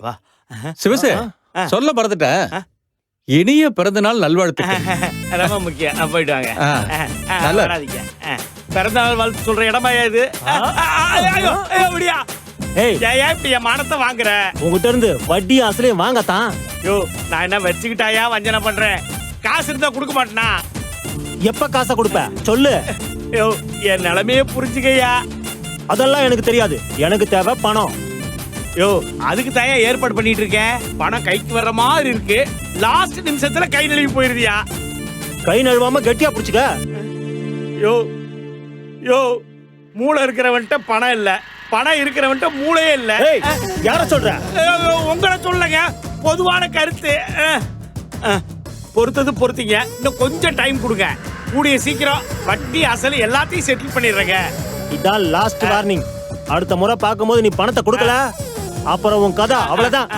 அப்பா. சிவசே சொல்ல மறந்துட்டேன் இனிய பிறந்த நாள் நல்வாழ்த்துக்கள் ரொம்ப முக்கியம். போயிட்டு வாங்க. ஆ, அஹ், அஹ், நல்லா. வராதீங்க. அஹ், பிறந்த நாள் வாழ்த்து சொல்ற இடமா இது? அப்படியா? ஏன் இப்படி என் மானத்தை வாங்குற? உங்ககிட்ட இருந்து வட்டி அசலையும் வாங்கத்தான். யோ நான் என்ன வச்சுக்கிட்டாயா? வஞ்சனை பண்றேன். காசு இருந்தா கொடுக்க மாட்டேனா? எப்ப காசை கொடுப்ப? சொல்லு. யோ என் நிலைமையே புரிஞ்சுக்கய்யா அதெல்லாம் எனக்கு தெரியாது. எனக்கு தேவை பணம். யோ அதுக்கு தான் ஏற்பாடு பண்ணிட்டு இருக்கேன் பணம் கைக்கு வர்ற மாதிரி இருக்கு. லாஸ்ட் நிமிஷத்துல கை நழுவி போயிருதியா? கை நழுவாம கெட்டியா புடிச்சுக்க. யோ யோ மூளை இருக்கிறவன்ட்ட பணம் இல்ல. பணம் இருக்கிறவன்ட்ட மூளையே இல்ல. யார சொல்ற? உங்களை சொல்லுங்க பொதுவான கருத்து. பொறுத்தது பொறுத்தீங்க. இன்னும் கொஞ்சம் டைம் கொடுங்க. கூடிய சீக்கிரம் வட்டி அசல் எல்லாத்தையும் செட்டில் பண்ணிடுறேங்க. இதான் லாஸ்ட் வார்னிங் அடுத்த முறை பார்க்கும்போது நீ பணத்தை கொடுக்கல? அப்புறம் உன் கதை அவ்வளவுதான்.